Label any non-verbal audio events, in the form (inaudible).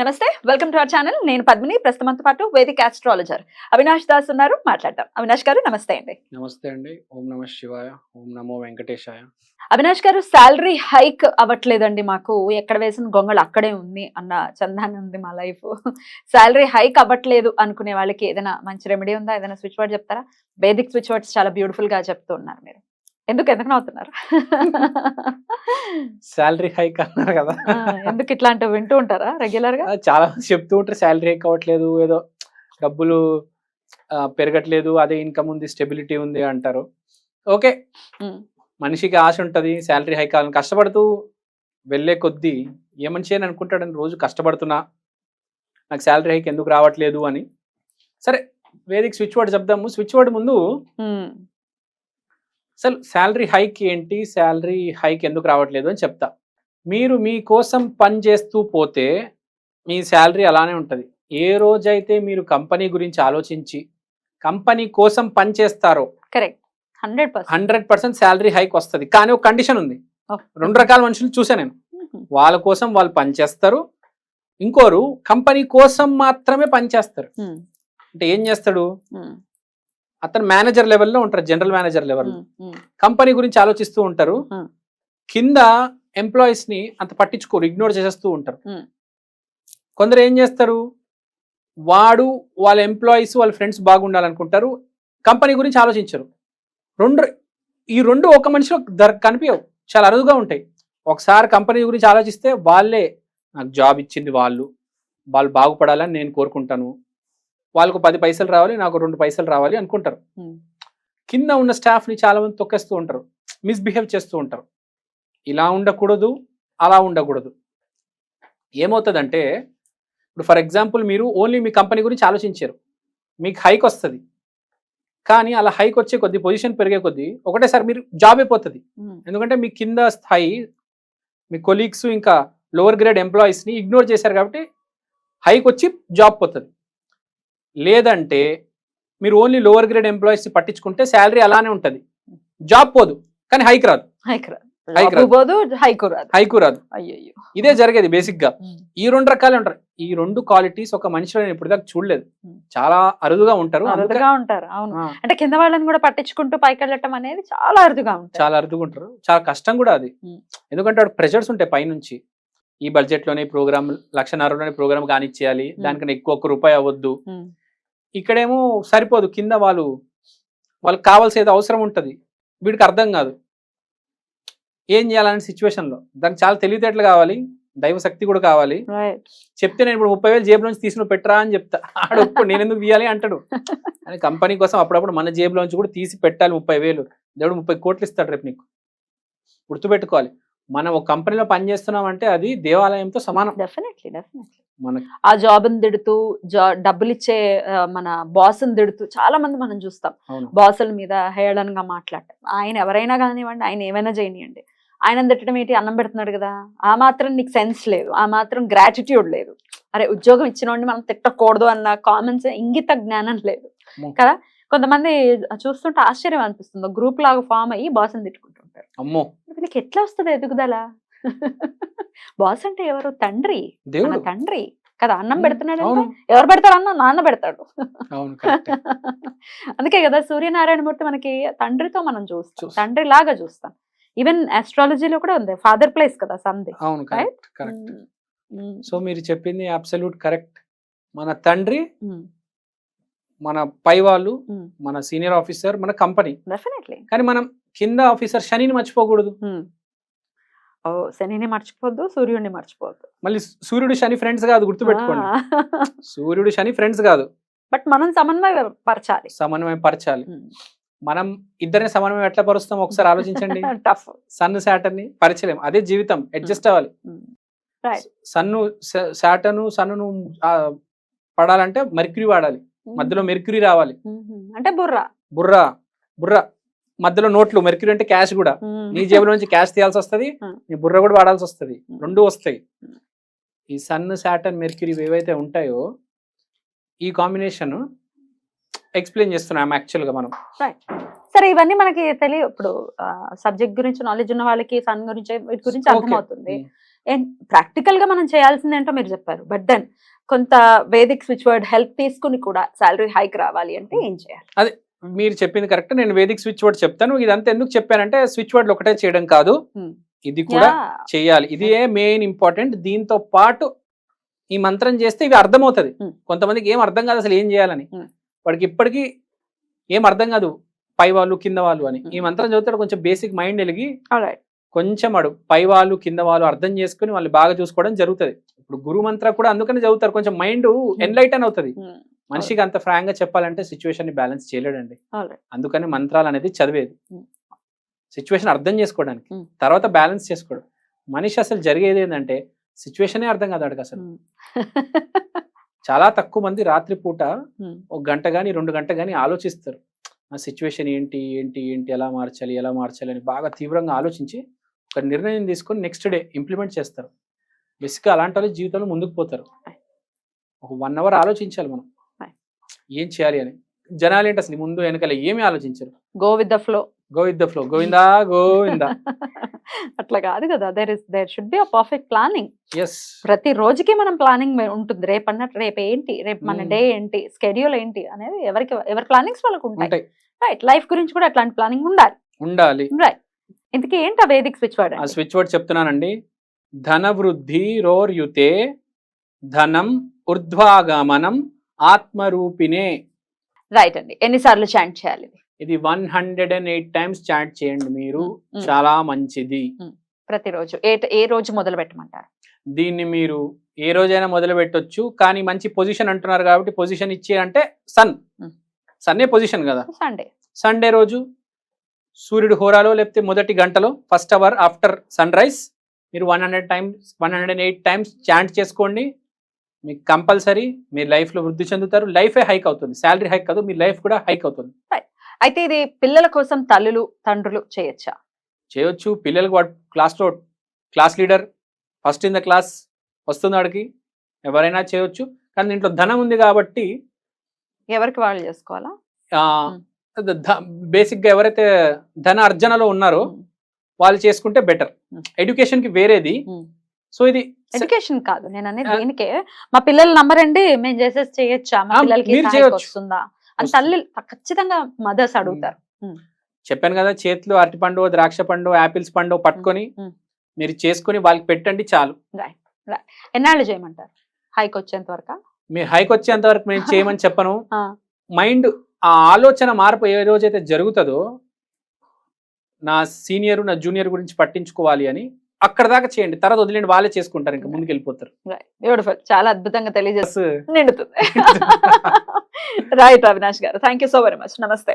నమస్తే welcome to our channel. నేను పద్మిని ప్రస్తుతంతో పాటు వేదిక ఆస్ట్రాలజర్ అవినాష్ దాస్ ఉన్నారు మాట్లాడదాం. అవినాష్ గారు నమస్తే అండి. నమస్తే అండి. ఓం నమ శివాయ ఓం నమో వెంకటేశాయ. అవినాష్ గారు శాలరీ హైక్ అవ్వట్లేదండి మాకు. ఎక్కడ వేసిన గొంగళి అక్కడే ఉంది అన్న చందాన్ని ఉంది మా లైఫ్ శాలరీ హైక్ అవ్వట్లేదు అనుకునే వాళ్ళకి ఏదైనా మంచి రెమెడీ ఉందా? ఏదైనా స్విచ్ వర్డ్ చెప్తారా? బేదిక్ స్విచ్ వర్డ్స్ చాలా బ్యూటిఫుల్గా చెప్తూ ఉన్నారు మీరు. ఎందుకు ఎందుకు నవ్వుతున్నారు? శాలరీ హైక్ అన్నారు కదా. ఎందుకు ఇట్లాంటివి వింటూ ఉంటారా రెగ్యులర్గా? చాలా చెప్తూ ఉంటారు శాలరీ హైక్ అవ్వట్లేదు ఏదో డబ్బులు పెరగట్లేదు అదే ఇన్కమ్ ఉంది స్టెబిలిటీ ఉంది అంటారు. ఓకే. మనిషికి ఆశ ఉంటుంది శాలరీ హైక్ కావాలని కష్టపడుతూ వెళ్ళే కొద్దీ ఏ మనిషి అని అనుకుంటాడని రోజు కష్టపడుతున్నా నాకు శాలరీ హైక్ ఎందుకు రావట్లేదు అని. సరే వేదిక స్విచ్ వర్డ్ చెప్దాము. స్విచ్ వర్డ్ ముందు అసలు శాలరీ హైక్ ఏంటి? శాలరీ హైక్ ఎందుకు రావట్లేదు అని చెప్తా. మీరు మీకోసం పని చేస్తూ పోతే మీ శాలరీ అలానే ఉంటుంది. ఏ రోజైతే మీరు కంపెనీ గురించి ఆలోచించి కంపెనీ కోసం పని చేస్తారో correct. Hundred percent. Hundred percent salary hike వస్తుంది. కానీ ఒక కండిషన్ ఉంది. రెండు రకాల మనుషులు చూసా నేను. వాళ్ళ కోసం వాళ్ళు పని చేస్తారు. ఇంకోరు కంపెనీ కోసం మాత్రమే పని చేస్తారు. అంటే ఏం చేస్తాడు? అతను మేనేజర్ లెవెల్లో ఉంటారు జనరల్ మేనేజర్ లెవెల్ కంపెనీ గురించి ఆలోచిస్తూ ఉంటారు. కింద ఎంప్లాయీస్ని అంత పట్టించుకోరు ఇగ్నోర్ చేసేస్తూ ఉంటారు. కొందరు ఏం చేస్తారు? వాడు వాళ్ళ ఎంప్లాయీస్ వాళ్ళ ఫ్రెండ్స్ బాగుండాలనుకుంటారు. కంపెనీ గురించి ఆలోచించరు. రెండు ఈ రెండు ఒక మనిషిలో దర్ కనిపించవు. చాలా అరుదుగా ఉంటాయి. ఒకసారి కంపెనీ గురించి ఆలోచిస్తే వాళ్ళే నాకు జాబ్ ఇచ్చింది వాళ్ళు. వాళ్ళు బాగుపడాలని నేను కోరుకుంటాను. వాళ్ళకు పది పైసలు రావాలి నాకు రెండు పైసలు రావాలి అనుకుంటారు. కింద ఉన్న స్టాఫ్ని చాలా మంది తొక్కేస్తూ ఉంటారు మిస్బిహేవ్ చేస్తూ ఉంటారు. ఇలా ఉండకూడదు అలా ఉండకూడదు. ఏమవుతుందంటే ఇప్పుడు ఫర్ ఎగ్జాంపుల్ మీరు ఓన్లీ మీ కంపెనీ గురించి ఆలోచించారు మీకు హైక్ వస్తుంది. కానీ అలా హైక్ వచ్చే కొద్దీ పొజిషన్ పెరిగే కొద్దీ ఒకటేసారి మీరు జాబ్ అయిపోతుంది ఎందుకంటే మీ కింద స్థాయి మీ కొలీగ్స్ ఇంకా లోవర్ గ్రేడ్ ఎంప్లాయీస్ని ఇగ్నోర్ చేశారు కాబట్టి హైక్ వచ్చి జాబ్ పోతుంది. లేదంటే మీరు ఓన్లీ లోవర్ గ్రేడ్ ఎంప్లాయీస్ని పట్టించుకుంటే శాలరీ అలానే ఉంటుంది. జాబ్ పోదు కానీ హైక్ రాదు. హైక్ రాదు. హైక్ రాదు. పోదు హైకు రాదు. అయ్యో ఇదే జరిగేది బేసిక్గా. ఈ రెండు రకాలే ఉంటారు ఈ రెండు క్వాలిటీస్ ఒక మనిషిలో నేను ఇప్పుడు దాకా చూడలేదు. చాలా అరుదుగా ఉంటారు. అరుదుగా ఉంటారు అవును. అంటే కింద వాళ్ళని కూడా పట్టించుకుంటూ పైకి వెళ్ళటం అనేది చాలా అరుదుగా ఉంటారు. చాలా అరుదుగా ఉంటారు. చాలా కష్టం కూడా అది. ఎందుకంటే వాడు ప్రెషర్స్ ఉంటాయి పైనుంచి. ఈ బడ్జెట్లోనే ప్రోగ్రామ్ లక్షన్నరలోనే ప్రోగ్రామ్ కానిచ్చేయాలి. దానికన్నా ఎక్కువ ఒక్క రూపాయి అవ్వద్దు. ఇక్కడేమో సరిపోదు కింద వాళ్ళు వాళ్ళకి కావాల్సేది అవసరం ఉంటుంది. వీడికి అర్థం కాదు. ఏం చేయాలనే సిచ్యువేషన్లో దానికి చాలా తెలివితేటలు కావాలి దైవ శక్తి కూడా కావాలి. చెప్తే నేను ఇప్పుడు ముప్పై వేలు జేబులో నుంచి తీసుకుని పెట్టరా అని చెప్తా. ఆడు ఒప్పుడు నేను ఎందుకు తీయాలి అంటాడు. అని కంపెనీ కోసం అప్పుడప్పుడు మన జేబులో నుంచి కూడా తీసి పెట్టాలి ముప్పై వేలు. దేవుడు ముప్పై కోట్లు ఇస్తాడు రేపు నీకు. గుర్తుపెట్టుకోవాలి. మనం ఒక కంపెనీలో పని చేస్తున్నాం అంటే అది దేవాలయంతో సమానం. డెఫినెట్లీ డెఫినెట్లీ ఆ జాబ్ తిడుతూ జా డబ్బులు ఇచ్చే మన బాస్ని తిడుతూ చాలా మంది మనం చూస్తాం. బాసుల మీద హేళనగా మాట్లాడటం. ఆయన ఎవరైనా కానివ్వండి ఆయన ఏమైనా చేయనివ్వండి ఆయన తిట్టడం ఏంటి? అన్నం పెడుతున్నాడు కదా. ఆ మాత్రం నీకు సెన్స్ లేదు. ఆ మాత్రం గ్రాటిట్యూడ్ లేదు. అరే ఉద్యోగం ఇచ్చిన వాడిని మనం తిట్టకూడదు అన్న కామన్స్ ఇంగిత జ్ఞానం లేదు. కదా? కొంతమంది చూస్తుంటే ఆశ్చర్యం అనిపిస్తుంది. గ్రూప్ లాగా ఫామ్ అయ్యి బాస్ని తిట్టుకుంటుంటారు. అమ్మో. వీళ్ళకి ఎట్లా వస్తుంది ఎదుగుదల? బాస్ అంటే ఎవరు? తండ్రి. దేవుడు. తండ్రి. కదా అన్నం పెడుతున్నాడు ఎవరు పెడతారు అన్న? నాన్న పెడతాడు. అందుకే కదా సూర్యనారాయణ మూర్తి మనకి తండ్రితో మనం చూస్తాం. తండ్రి లాగా చూస్తాం. ఈవెన్ ఆస్ట్రాలజీలో కూడా ఉంది. ఫాదర్ ప్లేస్ కదా సంది అవును కరెక్ట్ సో మీరు చెప్పింది అబ్సల్యూట్ కరెక్ట్ మన తండ్రి మన పై వాళ్ళు మన సీనియర్ ఆఫీసర్ మన కంపెనీ. కానీ మనం కింద ఆఫీసర్ శనిని మర్చిపోకూడదు. శనిని మర్చిపోవద్దు సూర్యుడిని మర్చిపోవద్దు మళ్ళీ సూర్యుడు శని ఫ్రెండ్స్ కాదు గుర్తుపెట్టుకోండి. సూర్యుడు శని ఫ్రెండ్స్ కాదు. బట్ మనం సమన్వయ పరచాలి సమన్వయం పరచాలి మనం ఇద్దరిని సమన్వయం ఎట్లా పరుస్తాం? ఒకసారి ఆలోచించండి. టఫ్ సన్ శాటర్ని పరిచయం. అదే జీవితం. అడ్జస్ట్ అవ్వాలి. సన్ను శాటను సన్ను పడాలంటే మెర్క్యూరీ వాడాలి. మధ్యలో మెర్క్యూరీ రావాలి. అంటే బుర్ర. బుర్ర. బుర్ర. మధ్యలో నోట్లు మెర్క్యూరీ అంటే క్యాష్ కూడా. నీ జేబులో నుంచి క్యాష్ తీయాల్సి వస్తది. నీ బుర్ర కూడా వాడాల్సి వస్తది. రెండు వస్తాయి. ఈ సన్ సాటర్న్ మెర్క్యూరీ ఏవైతే ఉంటాయో ఈ కాంబినేషన్ ఎక్స్ప్లెయిన్ చేస్తున్నాం యాక్చువల్గా మనం. సరే ఇవన్నీ మనకి తెలియ ఇప్పుడు సబ్జెక్ట్ గురించి నాలెడ్జ్ ఉన్న వాళ్ళకి సన్ గురించి వీటి గురించి. అర్థమవుతుంది. ప్రాక్టికల్గా మనం చేయాల్సింది ఏంటో మీరు చెప్పారు. బట్ దెన్ కొంత వేదిక్ స్విచ్ వర్డ్ హెల్ప్ తీసుకుని కూడా సాలరీ హైక్ రావాలి అంటే ఏం చేయాలి? మీరు చెప్పింది కరెక్ట్. నేను వేదిక్ స్విచ్ వర్డ్ చెప్తాను. ఇదంతా ఎందుకు చెప్పానంటే స్విచ్ వర్డ్ ఒకటే చేయడం కాదు. ఇది కూడా. చేయాలి. ఇదే మెయిన్ ఇంపార్టెంట్. దీంతో పాటు ఈ మంత్రం చేస్తే ఇవి అర్థమవుతుంది. కొంతమందికి ఏం అర్థం కాదు అసలు ఏం చేయాలని. వాడికి ఇప్పటికీ ఏం అర్థం కాదు. పై వాళ్ళు కింద వాళ్ళు అని. ఈ మంత్రం చదువుతాడు కొంచెం బేసిక్ మైండ్ వెలిగి. కొంచెం అడు పై వాళ్ళు కింద వాళ్ళు అర్థం చేసుకుని వాళ్ళు బాగా చూసుకోవడం జరుగుతుంది. ఇప్పుడు గురు మంత్ర కూడా అందుకని చదువుతారు. కొంచెం మైండ్ ఎన్లైటన్ అవుతుంది. మనిషికి అంత ఫ్రాంక్గా చెప్పాలంటే సిచ్యువేషన్ని బ్యాలెన్స్ చేయలేడండి. అందుకని మంత్రాలు అనేది చదివేది. సిచ్యువేషన్ అర్థం చేసుకోవడానికి. తర్వాత బ్యాలెన్స్ చేసుకోవడం. మనిషి అసలు జరిగేది ఏంటంటే సిచ్యువేషనే అర్థం కాదు అసలు. (laughs) చాలా తక్కువ మంది రాత్రిపూట ఒక గంట కానీ రెండు గంట కానీ ఆలోచిస్తారు. ఆ సిచ్యువేషన్ ఏంటి ఏంటి ఏంటి ఎలా మార్చాలి ఎలా మార్చాలి అని బాగా తీవ్రంగా ఆలోచించి ఒక నిర్ణయం తీసుకొని నెక్స్ట్ డే ఇంప్లిమెంట్ చేస్తారు. బేసిక్గా అలాంటి వాళ్ళు జీవితంలో ముందుకు పోతారు. ఒక వన్ అవర్ ఆలోచించాలి మనం. ఏం చేయాలి అని. జనాలు ఏంటి అసలు ముందు వెనకాల ఏమీ ఆలోచించరు. Go with the flow Govinda flow Govinda Govinda. (laughs) అట్లా కాదు కదా. There is there should be a perfect planning as ప్రతి రోజుకి మనం ప్లానింగ్ ఉంటుంది. రేపు అన్నట్టు రేపు ఏంటి రేపు మన Hmm. డే ఏంటి స్కెడ్యూల్ ఏంటి అనేది ఎవరికి ఎవరి ప్లానింగ్స్ వాళ్ళకు ఉంటాయి. రైట్ లైఫ్ గురించి కూడా అట్లాంటి ప్లానింగ్ ఉండాలి. ఉండాలి. రైట్ ఇంతకీ ఏంటి ఆ వేదిక్ స్విచ్ వర్డ్ ఆ స్విచ్ వర్డ్ చెప్తున్నానండి. ధన వృద్ధి రోర్యుతే ధనం ఊర్ధ్వాగమనం ఆత్మరూపిణే. రైట్ అండి. ఎన్నిసార్లు చాంట్ చేయాలి? ఇది? One hundred and eight times chat చేయండి మీరు. చాలా మంచిది. ప్రతిరోజు. ఏ ఏ రోజు మొదలు పెట్టమంటారు? దీన్ని మీరు ఏ రోజైనా మొదలు పెట్టొచ్చు. కానీ మంచి పొజిషన్ అంటున్నారు కాబట్టి పొజిషన్ ఇచ్చే అంటే సన్. సన్నే పొజిషన్ కదా? సండే సండే రోజు సూర్యుడు హోరాలో లేకపోతే మొదటి గంటలో first hour after sunrise మీరు one hundred times one hundred and eight times chant చేసుకోండి. మీకు కంపల్సరీ మీ లైఫ్లో వృద్ధి చెందుతారు. లైఫే హైక్ అవుతుంది. శాలరీ హైక్ కాదు మీ లైఫ్ కూడా హైక్ అవుతుంది. అయితే ఇది పిల్లల కోసం తల్లులు తండ్రులు చేయొచ్చా? చేయొచ్చు. పిల్లలకు వాడు క్లాస్లో class leader first in the class వస్తుంది వాడికి ఎవరైనా చేయొచ్చు. కానీ దీంట్లో ధనం ఉంది కాబట్టి ఎవరికి వాళ్ళు చేసుకోవాలా? బేసిక్గా ఎవరైతే ధన అర్జనలో ఉన్నారో ఉమ్, వాళ్ళు చేసుకుంటే బెటర్. Hmm. ఎడ్యుకేషన్కి వేరేది. సో ఇది ఎడ్యుకేషన్ కాదు. నేను అనేది. దీనికే. మా పిల్లల నంబర్ అండి మేము చేసేసి చేయొచ్చా? మా పిల్లలకి. వస్తుందా? అని. తల్లి ఖచ్చితంగా మదర్స్ అడుగుతారు. చెప్పాను కదా చేతిలో అరటి పండు ద్రాక్ష పండు యాపిల్స్ పండు పట్టుకొని. మీరు చేసుకొని వాళ్ళకి పెట్టండి చాలు. ఎన్నాళ్ళు చేయమంటారు? హైక్ వచ్చేంత వరకు? మీరు హైక్ వచ్చేంత వరకు నేను చేయమని చెప్పను. (laughs) మైండ్ ఆ ఆలోచన మార్పు ఏ రోజైతే జరుగుతుందో నా సీనియర్ నా జూనియర్ గురించి పట్టించుకోవాలి అని అక్కడ దాకా చేయండి. తర్వాత వదిలేండి వాళ్ళే చేసుకుంటారు ఇంకా ముందుకు వెళ్ళిపోతారు. బ్యూటిఫుల్ చాలా అద్భుతంగా తెలియజేస్తుంది. నిండుతుంది. (laughs) రైట్ అవినాష్ గారు. Thank you so very much నమస్తే